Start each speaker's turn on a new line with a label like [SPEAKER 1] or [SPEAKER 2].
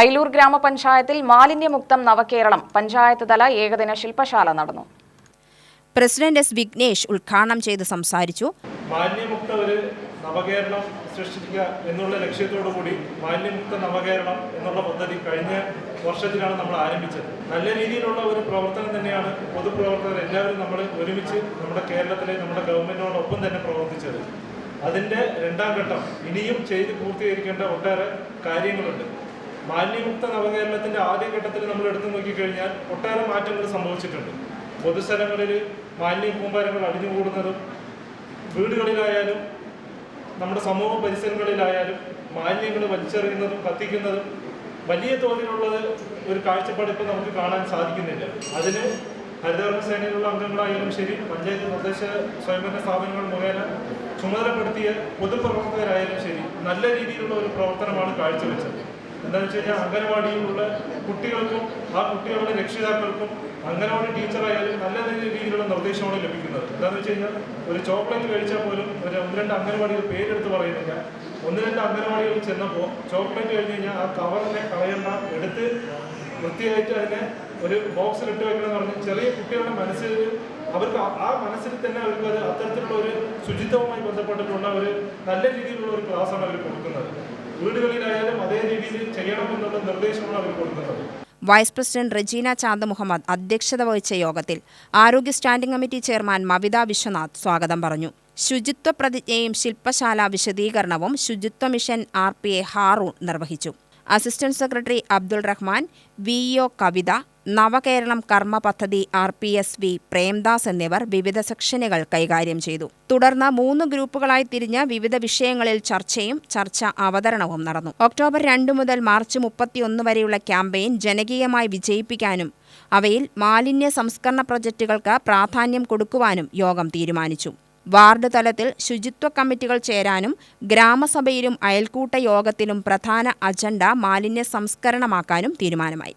[SPEAKER 1] ഐലൂർ ഗ്രാമപഞ്ചായത്തിൽ മാലിന്യമുക്തം നവകേരളം പഞ്ചായത്ത് തല ഏകദിന ശില്പശാല നടന്നു.
[SPEAKER 2] പ്രസിഡന്റ് എസ് വിഘ്നേഷ് ഉദ്ഘാടനം ചെയ്ത് സംസാരിച്ചു.
[SPEAKER 3] മാലിന്യമുക്ത ഒരു നവകേരളം സൃഷ്ടിക്കുക എന്നുള്ള ലക്ഷ്യത്തോടു കൂടി മാലിന്യമുക്ത നവകേരളം എന്നുള്ള പദ്ധതി കഴിഞ്ഞ വർഷത്തിലാണ് നമ്മൾ ആരംഭിച്ചത്. നല്ല രീതിയിലുള്ള ഒരു പ്രവർത്തനം തന്നെയാണ് പൊതുപ്രവർത്തകർ എല്ലാവരും നമ്മൾ ഒരുമിച്ച് നമ്മുടെ കേരളത്തിലെ നമ്മുടെ ഗവൺമെന്റിനോടൊപ്പം തന്നെ പ്രവർത്തിച്ചത്. അതിന്റെ രണ്ടാം ഘട്ടം ഇനിയും ചെയ്ത് പൂർത്തീകരിക്കേണ്ട ഒട്ടേറെ കാര്യങ്ങളുണ്ട്. മാലിന്യമുക്ത നവകേരളത്തിന്റെ ആദ്യഘട്ടത്തിൽ നമ്മൾ എടുത്തു നോക്കിക്കഴിഞ്ഞാൽ ഒട്ടേറെ മാറ്റങ്ങൾ സംഭവിച്ചിട്ടുണ്ട്. പൊതുസ്ഥലങ്ങളിൽ മാലിന്യ കൂമ്പാരങ്ങൾ അടിഞ്ഞുകൂടുന്നതും വീടുകളിലായാലും നമ്മുടെ സമൂഹ പരിസരങ്ങളിലായാലും മാലിന്യങ്ങൾ വലിച്ചെറിയുന്നതും കത്തിക്കുന്നതും വലിയ തോതിലുള്ളത് ഒരു കാഴ്ചപ്പാട് ഇപ്പോൾ നമുക്ക് കാണാൻ സാധിക്കുന്നില്ല. അതിന് ഹരിതകർമ്മ സേനയിലുള്ള അംഗങ്ങളായാലും ശരി പഞ്ചായത്ത് നിർദ്ദേശ സ്വയംഭരണ സ്ഥാപനങ്ങൾ മുഖേന ചുമതലപ്പെടുത്തിയ പൊതുപ്രവർത്തകരായാലും ശരി നല്ല രീതിയിലുള്ള ഒരു പ്രവർത്തനമാണ് കാഴ്ചവെച്ചത്. എന്താണെന്ന് വെച്ച് കഴിഞ്ഞാൽ അംഗനവാടിയിലുള്ള കുട്ടികൾക്കും ആ കുട്ടികളുടെ രക്ഷിതാക്കൾക്കും അംഗനവാടി ടീച്ചറായാലും നല്ല രീതിയിലുള്ള നിർദ്ദേശമാണ് ലഭിക്കുന്നത്. എന്താണെന്ന് വെച്ച് കഴിഞ്ഞാൽ ഒരു ചോക്ലേറ്റ് കഴിച്ചാൽ പോലും ഒരു ഒന്ന് രണ്ട് അംഗനവാടികൾ പേരെടുത്ത് പറയുന്നില്ല. ഒന്ന് രണ്ട് അംഗനവാടികളിൽ ചെന്നപ്പോൾ ചോക്ലേറ്റ് കഴിഞ്ഞ് കഴിഞ്ഞാൽ ആ കവറിനെ കളയണ്ട എടുത്ത് വൃത്തിയായിട്ട് അതിനെ ഒരു ബോക്സിൽ ഇട്ട് വെക്കണം എന്ന് പറഞ്ഞ് ചെറിയ കുട്ടികളുടെ മനസ്സിൽ അവർക്ക് ആ മനസ്സിൽ തന്നെ അവർക്ക് അത് അത്തരത്തിലുള്ള ഒരു ശുചിത്വവുമായി ബന്ധപ്പെട്ടിട്ടുള്ള ഒരു നല്ല രീതിയിലുള്ള ഒരു ക്ലാസ്സാണ് അവർ കൊടുക്കുന്നത്. വീടുകളിലായാലും അതേ രീതിയിൽ ചെയ്യണം എന്നുള്ള നിർദ്ദേശമാണ് അവർ കൊടുക്കുന്നത്.
[SPEAKER 2] വൈസ് പ്രസിഡന്റ് റെജീന ചാന്ത് മുഹമ്മദ് അധ്യക്ഷത വഹിച്ച യോഗത്തിൽ ആരോഗ്യ standing committee chairman Mavitha Viswanath സ്വാഗതം പറഞ്ഞു. ശുചിത്വ പ്രതിജ്ഞയും ശില്പശാല വിശദീകരണവും ശുചിത്വ mission R P A Haroon നിർവഹിച്ചു. Assistant secretary Abdul Rahman V O Kavitha Navakeralam കർമ്മ പദ്ധതി R P S V Premdas എന്നിവർ വിവിധ സെക്ഷനുകൾ കൈകാര്യം ചെയ്തു. തുടർന്ന് മൂന്ന് ഗ്രൂപ്പുകളായി തിരിഞ്ഞ് വിവിധ വിഷയങ്ങളിൽ ചർച്ചയും ചർച്ച അവതരണവും നടന്നു. ഒക്ടോബർ രണ്ട് മുതൽ മാർച്ച് മുപ്പത്തിയൊന്ന് വരെയുള്ള ക്യാമ്പയിൻ ജനകീയമായി വിജയിപ്പിക്കാനും അവയിൽ മാലിന്യ സംസ്കരണ പ്രൊജക്ടുകൾക്ക് പ്രാധാന്യം കൊടുക്കുവാനും യോഗം തീരുമാനിച്ചു. വാർഡ് തലത്തിൽ ശുചിത്വ കമ്മിറ്റികൾ ചേരാനും ഗ്രാമസഭയിലും അയൽക്കൂട്ട യോഗത്തിലും പ്രധാന അജണ്ട മാലിന്യ സംസ്കരണമാക്കാനും തീരുമാനമായി.